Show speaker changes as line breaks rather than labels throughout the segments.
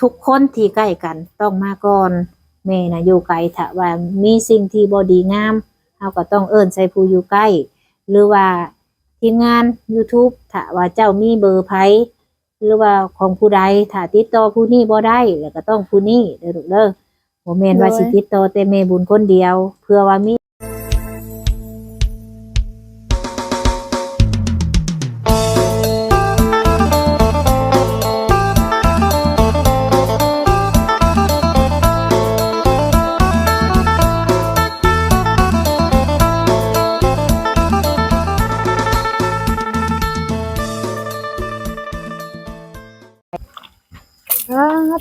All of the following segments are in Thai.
ทุกคนที่ใกล้กันต้องมาก่อนแม่นะอยู่ไกลถ้าว่ามีสิ่งที่บ่ดีงามเฮาก็ต้องเอิ้นใส่ผู้อยู่ใกล้ หรือว่าทีมงาน YouTube ถ้าว่าเจ้ามีเบอร์ไผหรือว่าของผู้ใดถ้าติดต่อผู้นี้บ่ได้แล้วก็ต้องผู้นี้เด้อลูกเด้อบ่แม่นว่าสิติดต่อแต่แม่บุญคนเดียว เพื่อว่ามี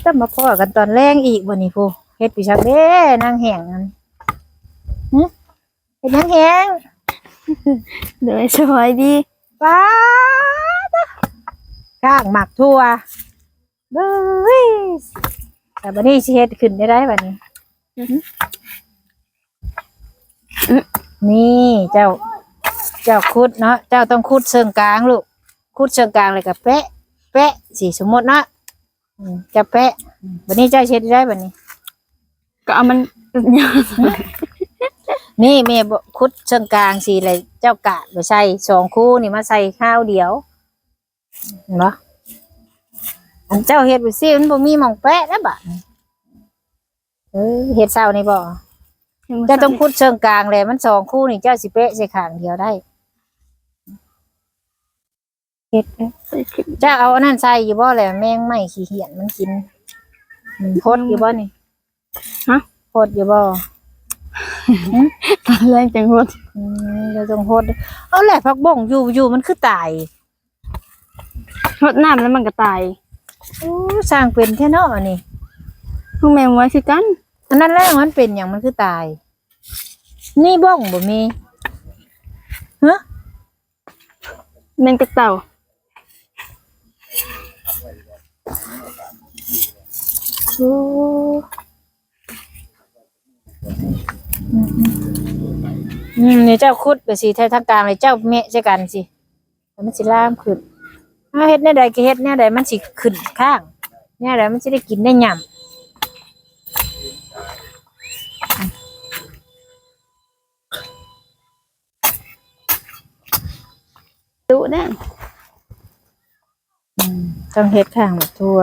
จะมาพ่อกันตอนแรงอีกวันนี้พูเฮ็ดปีชักเด้นางแหงอันหึเฮ็ดนางแหง
เดี๋ยวสบายดี
ป้าดอะข้างหมักทั่วเบ้ยแต่บัดนี้สิเฮ็ดขึ้นได้ได้บัดนี้หึนี่เจ้า เจ้าคุดเนาะเจ้าต้องคุดเชิงกลางลูกคุดเชิงกลางเลยกับแปะแปะสิสมมติเนาะอืม จะแปะบัดนี้เจ้าเช็ดได้บัดนี้
ก็เอามัน
นี่แม่บอกคุดเชิงกลางสิเลยเจ้ากะบ่ใส่สองคู่นี่มาใส่ข้าวเดียวเห็นบ่อันเจ้าเฮ็ดไปสิมันบ่มีหม่องแปะแล้วบัดนี้เออเฮ็ดเช้านี่บ่เจ้าต้องคุดเชิงกลางเลยมันสองคู่นี่เจ้าสิเป๊ะใส่ข้างเดียวได้ เฮ็ดเด้อเจ้าเอาอันนั้นใส่อยู่บ่แหละแมงไม่ขี้เหียนมันกินอืมโคตรอยู่บ่นี่
ฮะ
โคตรอยู่บ่
ตอนแรกจังหวด
อืมเราต้องโคตรเอาแหละพักบ่งอยู่อยู่มันคือตาย
รดน้ำแล้วมันก็ตาย
โอ้สร้างเป็นแท้เนาะอันนี่
พวกแมงไว้คือกัน
อันนั้นแหละมันเป็นอย่างมันคือตาย นี่บ้องบ่มีฮะ
แมงกระเต่า
โอ้อืมนี่เจ้าคุดไปสิแท้ทางกลางเลยเจ้าเมะใช่กันสิแล้วมันสิล่ามขึ้นถ้าเฮ็ดแน่ใดก็เฮ็ดแน่ใดมันสิขึ้นข้างแน่ใดมันสิได้กินได้ย่ำ
ดุแน่
มต้องเฮ็ดข้างแบบทั่ว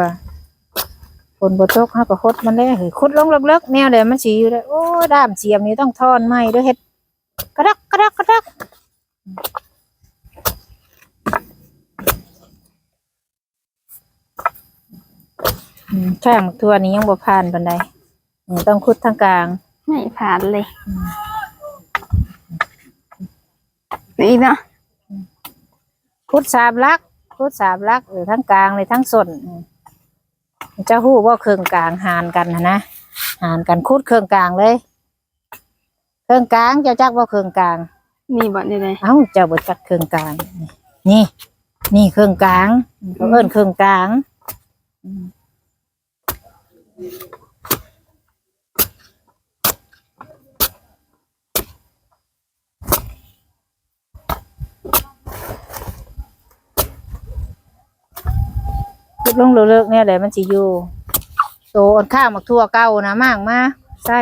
ฝนบ่ตกเฮาก็คดมันได้เฮ้ยขุดลงเลิกๆแนวใดมันสิอยู่ได้โอ้ด้ามเสียมนี่ต้องทอนไม้เด้อเฮ็ดกระดักกระดักกระดักอืมข้างทั่วนี้ยังบ่ผ่านปานใดอืมต้องขุดทางกลาง
ไม่ผ่านเลยนี่นะ
ขุดสามลัก ขุดสามลักเออทั้งกลางเลยทั้งส่วนอืมเจ้าฮู้ว่าเครื่องกลางหารกันนะนะหารกันขุดเครื่องกลางเลย เครื่องกลางเจ้าจักว่าเครื่องกลาง
มีบ่ได้เลย
เอ้าเจ้าบ่จักเครื่องกลาง นี่ นี่เครื่องกลางเขาเอิ้นเครื่องกลางอืมขุด ลงเลิกเนี่ยแหละมันสิอยู่โตอันข้างมักทั่วเก่านะมากมาใส่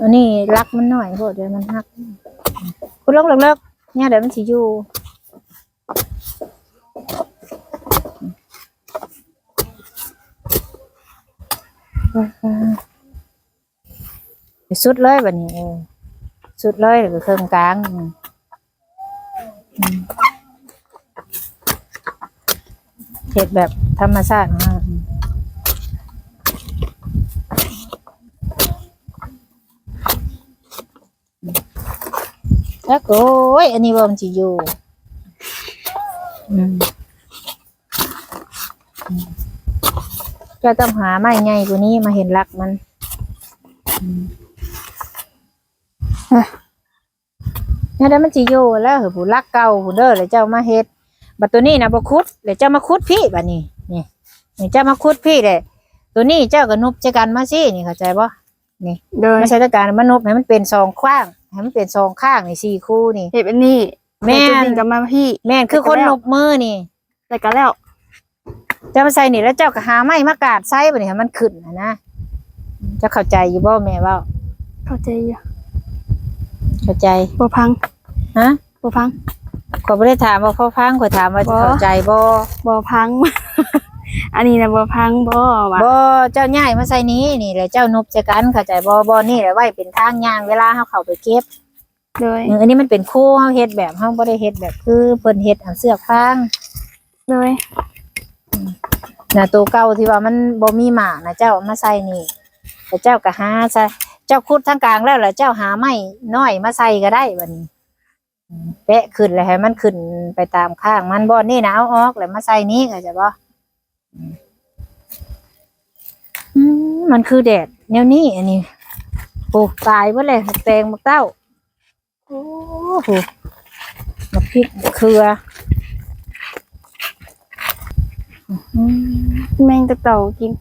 อันนี้รักมันหน่อยโพดเดี๋ยวมันหักขุดลงเลิกเนี่ยเดี๋ยวมันสิอยู่ไปสุดเลยแบบนี้สุดเลยหรือเครื่องกลางอืม เห็ดแบบธรรมชาติมากแล้วก็โอ้ยอันนี้บ่มนจิอยู่อืมอืมก็ต้องหาไม้ใหญ่กว่านี้มาเห็นรักมันอืมฮะเนี่ยเดี๋ยวมันจิอยู่แล้วเหรอผู้รักเก่าผู้เด้อเลยเจ้ามาเฮ็ด บัดตัวนี้นะบ่คุดเดี๋ยวเจ้ามาคุดพี่บัดนี้นี่นี่เจ้ามาคุดพี่เลยตัวนี้เจ้าก็นุบใจกันมาสินี่เข้าใจบ่
โดย
ไม่ใช่ต้องการมันนุบให้มันเป็นซองขว้างให้มันเป็นซองข้างนี่สี่คู่นี่
เห็ดอันนี้
แม่น
แต่ตัวนี้กับมาพี่
แม่นคือคน
แล้ว
นบมือนี่
แต่ก็แล้ว
เจ้ามาใส่นี่แล้วเจ้าก็หาไม้มากาดใส่บัดนี้ให้มันขึ้นนะนะเจะเข้าใจอยู่บ่แม่เว้า
เข้าใจอยู่
เข้าใจ
บ่พัง
ฮะ
บ่พัง
ขอยบ่ได้ถามว่าพ่อฟังขอยถามว่า
บ่
เข้าใจบ่
บ่พัง อันนี้นะบ่พังบ่ว่ะ
บ่เจ้าย้ายมาใส่นี้นี่แหละเจ้านบใส่กันเข้าใจบ่บ่นี่แหละไว้เป็นทางย่างเวลาเฮาเข้าไปเก็บ
โดย
เอออันนี้มันเป็นคู่เฮาเฮ็ดแบบเฮาบ่ได้เฮ็ดแบบคือเพิ่นเฮ็ดอันเสือกฟาง
โดย
น่ะตัวเก่าที่ว่ามันบ่มีหมากนะเจ้าเอามาใส่นี่แต่เจ้าก็หาใส่เจ้าขุดทางกลางแล้วแล้วเจ้าหาไม้น้อยมาใส่ก็ได้บัดนี้อืม แปะขึ้นแล้วให้มันขึ้นไปตามข้างมันบ่นี่นะเอาออกแล้วมาใส่นี้ก็จะบ่อืมอืมมันคือแดดแนวนี้อันนี้โอ้ตายเบิดเลยแตงบักเต้าโอ้โหมะพริกมะเขืออืม
แมงตะเต่ากิน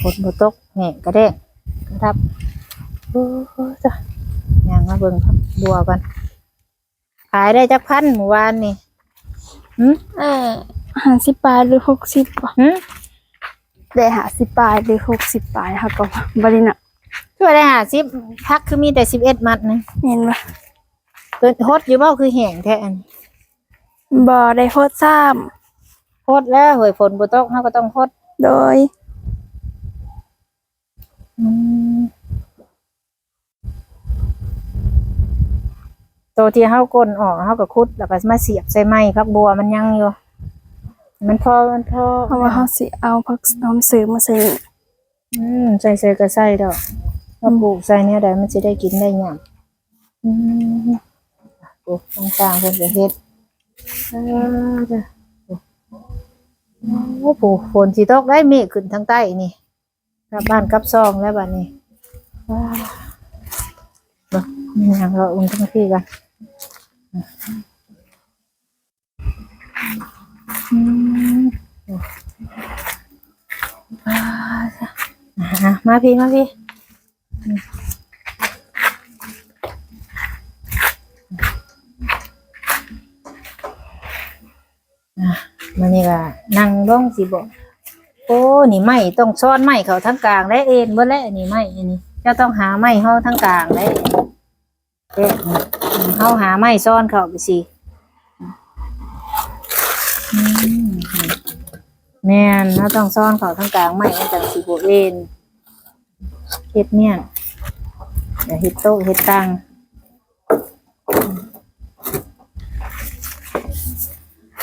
ฝนบ่ตกแหงกระเด้งกระทับโอ้โห จ้ะย่างมาเบิ่งครับบัวกันขายได้จักพันเมื่อวานนี่หืม
เออ50บาทหรือ60บ่
หืม
ได้50บาทหรือ60บาทค่ะก็บ่ได้น่ะ
ช่วยได้ห้าสิบพักคือมีแต่สิบเอ็ดมัดนะ
เห็นบ่
ตัวฮดอยู่เบ้าคือแห้งแท้อัน
บ่ได้โพดซ้ำ
ฮดแล้วเฮ้ยฝนบ่ตกเฮาก็ต้องฮด
โดย
อืม ตัวที่เฮากลนออกเฮาก็คุดแล้วก็มาเสียบใส่ไม้พักบัวมันยังอยู่ มันพอมันพอ
เพราะว่าเฮาสิเอาผักหอมซื้อมาใส่นี่
อืมใส่ใส่ก็ใส่ดอกถ้าปลูกใส่เนี่ยได้มันสิได้กินได้หยังอืมปลูกต่างๆเพิ่นก็เฮ็ดเออจ้ะโอ้โหฝนสิตกได้เมฆขึ้นทางใต้นี่กลับบ้านกลับซองแล้วบัดนี้ว้าวเบิ่งมีหยังเราอุ่นทั้งที่กันอื มาวจ้ะมาพี่ มาพี่อืมอะมันนี่ก็นั่งร้องสิบอกโอ้นี่ไม่ต้องซ้อนไม่เขาทั้งกลางและเอ็นเมื่อแล้วนี่ไม่อันนี้จ้าต้องหาไม้เฮาทั้งกลางและเอ๊ะ เฮาหาไม้ซ้อนเขาไปสิแม่นเฮาต้องซ้อนเขาทั้งกลางไม้มันจังสิบเอ็นเฮ็ดเนี่ยเดี๋ยวเฮ็ดโต๊ะเฮ็ดตัง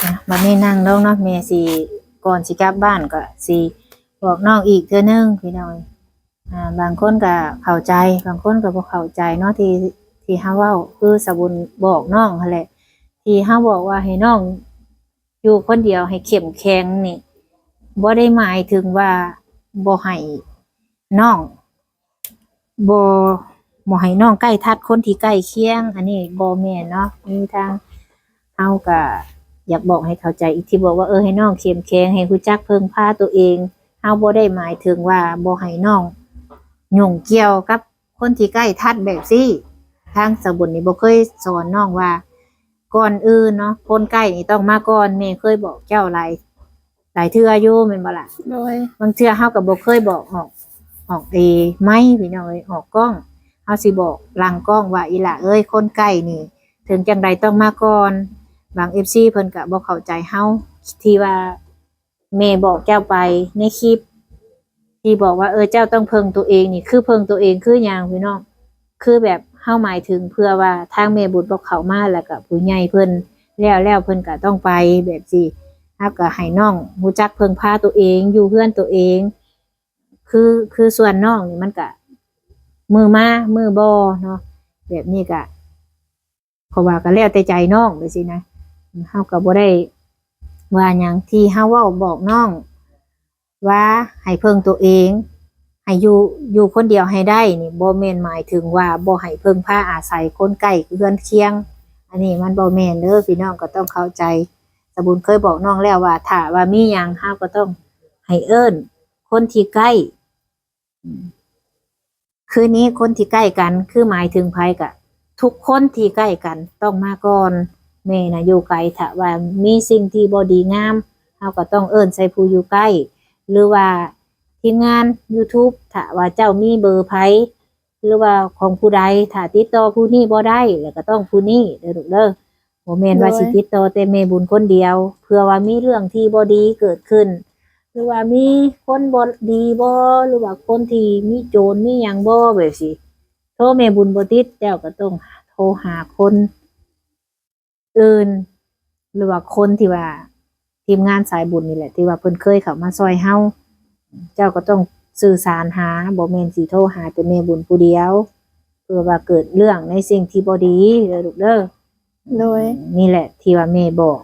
อะบัดนี้นั่งลงเนาะแม่สิก่อนสิกลับบ้านก็สิบอกน้องอีกเทื่อนึงพี่น้อยอ่าบางคนก็เข้าใจ บางคนก็บ่เข้าใจเนาะที่ ที่เฮาเว้าคือสบุญบอกน้องหั่นแหละที่เฮาบอกว่าให้น้อง อยู่คนเดียวให้เข้มแข็งนี่บ่ได้หมายถึงว่าบ่ให้น้องบ่บ่ให้น้องใกล้ทัดคนที่ใกล้เคียง อันนี้บ่แม่นเนาะมีทางเฮาก็อยากบอกให้เข้าใจอีกที่บอกว่าเออให้น้องเข้มแข็งให้รู้จักเพิ่งพาตัวเองเฮาบ่ได้หมายถึงว่าบ่ให้น้องยุ่งเกี่ยวกับคนที่ใกล้ทัดแบบซี่ ทางสบุญนี่บ่เคยสอนน้องว่า ก่อนอื่นเนาะคนใกล้นี่ต้องมาก่อนแม่เคยบอกเจ้าหลายหลายเทื่ออยู่แม่นบ่ล่ะ
โดย
บางเทื่อเฮาก็บ่เคยบอกออก ออกเอไม่พี่น้องเอ้ยออกกล้องเฮาสิบอกหลังกล้องว่าอีหล่ะเอ้ยคนใกล้นี่ ถึงจังใดต้องมาก่อนบาง FC เพิ่นก็บ่เข้าใจเฮาที่ว่าแม่บอกเจ้าไปในคลิปที่บอกว่าเออเจ้าต้องเพิงตัวเองนี่คือเพิงตัวเองคือหยังพี่น้องคือแบบ เฮาหมายถึงเพื่อว่าทางแม่บุตรบอกเขามาแล้วก็ผู้ใหญ่เพิ่นแล้วแล้วเพิ่นก็ต้องไปแบบสิเฮาก็ให้น้องรู้จักเพิงพาตัวเอง อยู่เพื่อนตัวเอง คือคือส่วนน้องนี่มันก็มือมามือบอเนาะแบบนี้ก็เพราะว่าก็แล้วแต่ใจน้องไปสินะเฮาก็บ่ได้ว่าหยังที่เฮาเว้าบอกน้อง ว่าให้เพิ่งตัวเอง ให้อยู่อยู่คนเดียวให้ได้นี่บ่แม่นหมายถึงว่าบ่ให้เพิ่งพาอาศัยคนใกล้เพื่อนเคียง อันนี้มันบ่แม่นเด้อพี่น้องก็ต้องเข้าใจสบุญเคยบอกน้องแล้วว่าถ้าว่ามีหยังเฮาก็ต้องให้เอิ้น คนที่ใกล้คือนี้คนที่ใกล้กัน คือหมายถึงไผกะ ทุกคนที่ใกล้กันต้องมาก่อนแม่นะอยู่ไกลถ้าว่ามีสิ่งที่บ่ดีงามเฮาก็ต้องเอิ้นใส่ผู้อยู่ใกล้ หรือว่า ทีมงาน YouTube ถ้าว่าเจ้ามีเบอร์ไผหรือว่าของผู้ใดถ้าติดต่อผู้นี้บ่ได้แล้วก็ต้องผู้นี้เด้อลูกเด้อบ่แม่นว่าสิติดต่อแต่แม่บุญคนเดียว เพื่อว่ามีเรื่องที่บ่ดีเกิดขึ้น หรือว่ามีคนบ่ดีบ่หรือว่าคนที่มีโจรมีหยังบ่แบบสิโทรแม่บุญบ่ติดเจ้าก็ต้องโทรหาคนอื่น หรือว่าคนที่ว่าทีมงานสายบุญนี่แหละ ที่ว่าเพิ่นเคยเข้ามาซอยเฮา เจ้าก็ต้องสื่อสารหาบ่แม่นสิโทรหาแต่แม่บุญผู้เดียว เพื่อว่าเกิดเรื่องในสิ่งที่บ่ดีเด้อลูกเด้อ
โดย
นี่แหละ ที่ว่าแม่บอก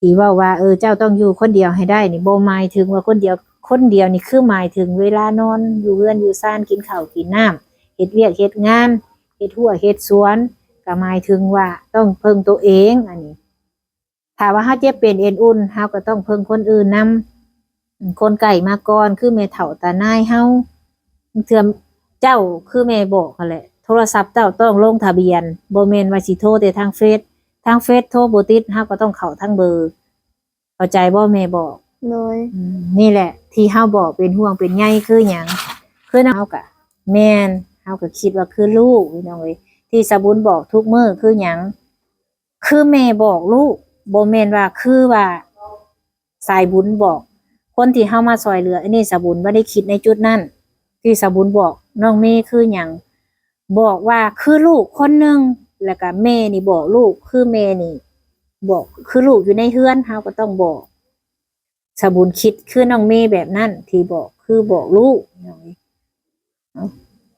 ที่ว่าว่าเออเจ้าต้องอยู่คนเดียวให้ได้นี่บ่หมายถึงว่าคนเดียวคนเดียวนี่คือหมายถึงเวลานอนอยู่เรือนอยู่ซ่านกินข้าวกินน้ำเฮ็ดเวียกเฮ็ดงานเฮ็ดหัวเฮ็ดสวนก็หมายถึงว่าต้องเพิ่งตัวเองอันนี้ถ้าว่าเฮาเจ็บเป็นเอ็นอุ่นเฮาก็ต้องเพิ่งคนอื่นนำ คนไก่มาก่อนคือแม่เฒ่าตานายเฮาเทื่อเจ้าคือแม่บอกนั่นแหละ โทรศัพท์เจ้าต้องลงทะเบียนบ่แม่นว่าสิโทรแต่ทางเฟซทางเฟซโทรบ่ติดเฮาก็ต้องเข้าทางเบอร์เข้าใจบ่แม่บอก
โดย
อืมนี่แหละ ที่เฮาบอกเป็นห่วงเป็นใยคือหยังคือเฮาก็แม่นเฮาก็คิดว่าคือลูกพี่น้องเอ้ยที่สะบุญบอกทุกมื้อคือหยังคือแม่บอกลูกบ่แม่นว่าคือว่าสายบุญบอก คนที่เฮามาซอยเหลืออันนี้สบุญบ่ได้คิดในจุดนั้น ที่สบุญบอกน้องเมย์คือหยังบอกว่าคือลูกคนหนึ่งแล้วก็แม่นี่บอกลูกคือแม่นี่บอกคือลูกอยู่ในเฮือนเฮาก็ต้องบอกสบุญคิดคือน้องเมย์แบบนั้นที่บอกคือบอกลูก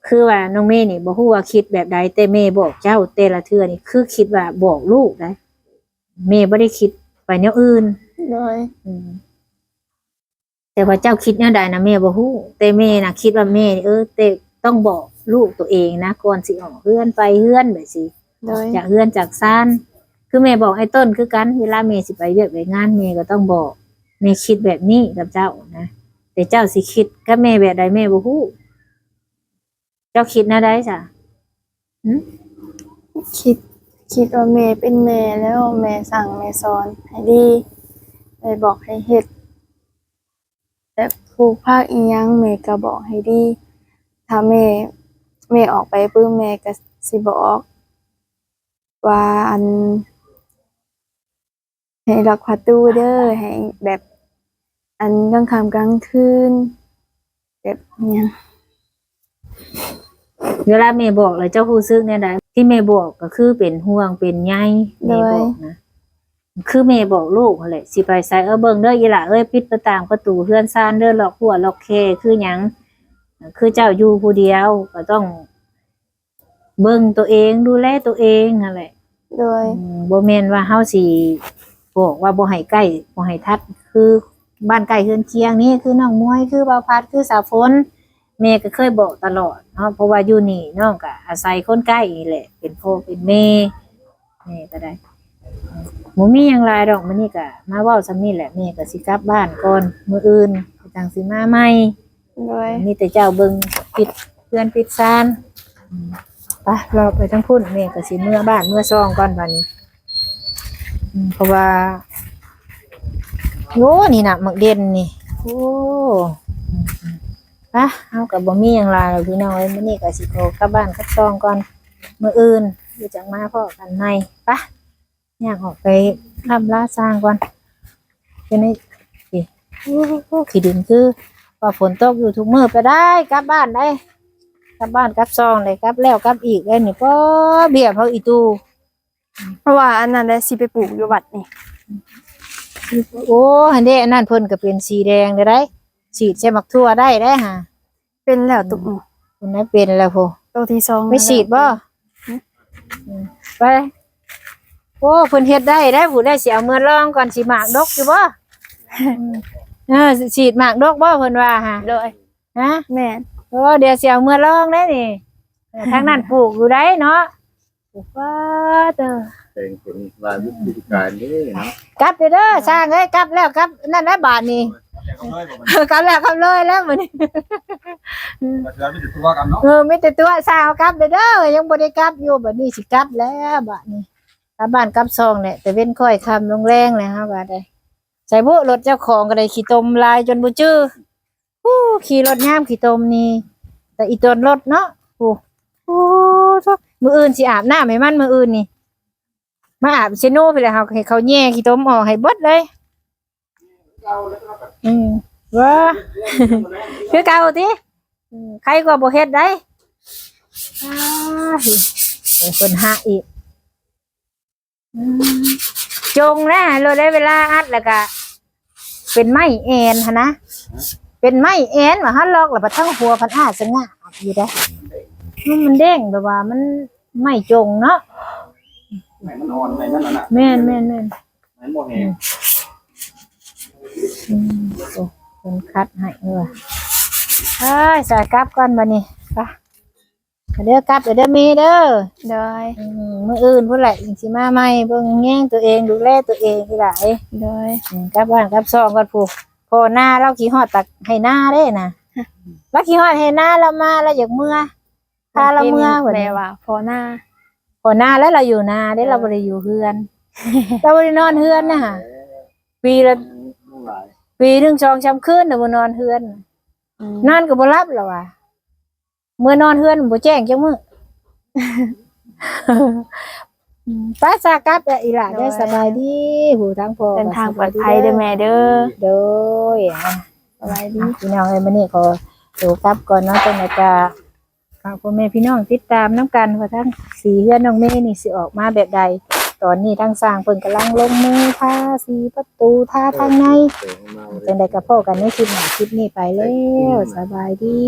คือว่าน้องเมย์นี่บ่ฮู้ว่าคิดแบบใดแต่เมย์บอกเจ้าแต่ละเทือนี่คือคิดว่าบอกลูกนะเมย์บ่ได้คิดไปแนวอื่น
โดย
อืม แต่ว่าเจ้าคิดแนวใดนะเมย์บ่ฮู้แต่เมย์น่ะคิดว่าเมย์นี่เออแต่ต้องบอกลูกตัวเองนะก่อนสิออกเฮือนไปเฮือนแบบสิ
โดย
จากเฮือนจากซ่านคือแม่บอกไอ้ต้นคือกันเวลาแม่สิไปเวียกไปงานแม่ก็ต้องบอกแม่คิดแบบนี้กับเจ้านะแต่เจ้าสิคิดกับแม่แบบใดแม่บ่ฮู้เจ้าคิดนะได้จ้ะ
คิดคิดว่าแม่เป็นแม่แล้วแม่สั่งแม่สอนให้ดีแม่บอกให้เฮ็ด แต่ผู้ภาคอีหยังแม่ก็บอกให้ดี ถ้าแม่แม่ออกไปปื้มแม่ก็สิบอก ว่าอัน ให้รักประตูเด้อให้แบบ อันกลางค่ำกลางคืนแบบเนี้ย
เวลาแม่บอกแล้วเจ้ารู้สึกแนวใดที่แม่บอกก็คือเป็นห่วงเป็นใยแม่บอกนะ คือแม่บอกลูกนั่นแหละสิไปไสเออเบิ่งเด้ออีหล่ะเอ้ยปิดประต่างประตูเฮือนซ่านเด้อล็อกหัวล็อกแคคือหยังคือเจ้าอยู่ผู้เดียวก็ต้อง เบิ่งตัวเองดูแลตัวเองนั่นแหละ
โดย
อืมบ่แม่นว่าเฮาสิบอกว่าบ่ให้ใกล้บ่ให้ทัดคือบ้านใกล้เฮือนเคียงนี่คือน้องมวยคือบ่าวพัดคือสาวฝนแม่ก็เคยบอกตลอดเนาะเพราะว่าอยู่นี่น้องก็อาศัยคนใกล้นี่แหละ เป็นพ่อเป็นแม่แม่ก็ได้ หมูมีหยังหลายดอกมื้อนี้ก็มาเว้าซำนี้แหละแม่ก็สิกลับบ้านก่อนมื้ออื่นก็จังสิมาใหม่
โดย
มีแต่เจ้าเบิ่งปิดเพื่อนปิดซานอืมไปเราไปทั้งพุ่นแม่ก็สิเมื่อบ้านเมื่อซองก่อนวันนี้อืมเพราะว่าโอ้นี่น่ะหมักเด่นนี่โอ้อืมอืมไปเฮากับบ่มีหยังหลายแล้วพี่น้องเอ้ยมื้อนี้ก็สิโทรกลับบ้านกลับซองก่อนมื้ออื่นเดี๋ยวจังมาพ้อกันใหม่ไปย่างออกไปทำลาสร้างก่อนเป็นไอ้สิโอ้โหขี้ดินคือว่าฝนตกอยู่ทุกมื้อไปได้กลับบ้านได้กลับบ้านกลับซองเลยกลับแล้วกลับอีกเลยนี่ป้อเบี้ยเขาอีตู
เพราะว่าอันนั้นได้สิไปปลูกอยู่วัดนี่
โอ้หันเด้อันนั้นเพิ่นก็เป็นสีแดงได้ได้ฉีดใส่หมักทั่วได้ได้ฮะ
เป็นแล้วตุกหมู่
คุณนั้นเป็นแล้วพอ
ตัวที่สอง
ไม่ฉีดบ่อืมไป โอ้เพิ่นเฮ็ดได้ได้ผู้ได้สิเอามือลองก่อนสิหมากดกอยู่บ่อืมเออสิฉีดหมากดกบ่เพิ่นว่าฮะ
โดย
ฮะ
แม่น
โอ้เดี๋ยวเสียวเมื่อลองได้นี่เออทางนั้นปลูกอยู่ได้เนาะปลูกว่าเด้อ
เป็นเป็นว่าวิธีการนี้เนาะ
กลับไปเด้อสร้างเอ้ยกลับแล้วกลับนั่นแหละบาทนี่
เอาเลยบอกมัน
กลับแล้วกลับเลยแล้วมื้อนี้
กระเทือนไม่ถึงตัวกันเนาะ
เออมีแต่ตัวสาวกลับเด้อเด้อยังบ่ได้กลับอยู่บัดนี้สิกลับแล้วบัดนี้ กลับบ้านกลับซองเนี่ยแต่เว้นค่อยคำลงแรงเลยฮะบัดนี้ใส่บุรถเจ้าของก็ได้ขี่ตมลายจนบ่จื้อฮู้ขี่รถยามขี่ตมนี่แต่อีตนรถเนาะโอ้โอ้ทุกมืออื่นสิอาบหน้ำให้มันมืออื่นนี่มาอาบเชโน่ไปเลยเฮาให้เขาแย่ขี้ตมออกให้เบิดเลยอืมว่าคือเก่าติอืมใครก็บ่เฮ็ดได้อ้ายเดี๋ยวเพิ่นหาอีก จงนะเราได้เวลาอัดแล้วก็เป็นไม้แอนหั่นนะเป็นไม้แอนว่าฮันลอกแล้วบ่ทั้งหัวพันอาสงะอยู่ได้อมันเด้งแบบว่ามันไม่จงเนาะ
ไหนมันอ่อนไหนนั่นน่ะ
แม่นแม่นแม่น
ไหนโมแหง
อืมโอ้คนคัดให้เออเอ้ยสายกลับก่อนบัดนี้ไป เด้อกลับเด้อเด้อเมเด้อ
โดย
อืมมื้ออื่นพุ่นแหละจังสิมาใหม่เบิ่งแย่งตัวเองดูแลตัวเองอีหล่ะเอ้ย
โดย
อืมกลับบ้านกลับซองก่อนผู้พอหน้าเราขี้ฮอดตักให้หน้าเด้น่ะเราขี้ฮอดให้หน้าเรามาเราอยากเมื่อพาเราเมื่อ
แป
พุ่น
ล
นี้
ว่าพอหน้า
พอหน้าแล้วเราอยู่นาเด้เราบ่ได้อยู่เฮือน เราบ่ได้นอนเฮือนนะฮะปีละ
ลูกหลาย
ปีหนึ่งสองสามคืนน่ะบ่นอนเฮือน
อืม
นอนก็บ่รับแล้วว่ะ เมื่อนอนเฮือนบ่แจ้งจังมื้ออืมป้าสากลับแล้วอีหล่ะได้อสบายดีหูทางพ่อ
เดินทางปลอดภัยเด้อแม่เด้อ
โดยอะ
สบายดี
พี่น้องเอ้ยมื้อนี้ขอตัวกลับก่อนเนาะจังได๋จะฝากพ่อแม่พี่น้องติดตามน้ำกันว่าทั้งสีเฮือนน้องเมย์นี่สิออกมาแบบใด ตอนนี้ทางสร้างเพิ่นกำลังลงมือทาสีประตูทาทางใน
เสียงมา
จังได๋ก็พอกันในคลิปหน้าคลิปนี้ไปแล้วสบายดี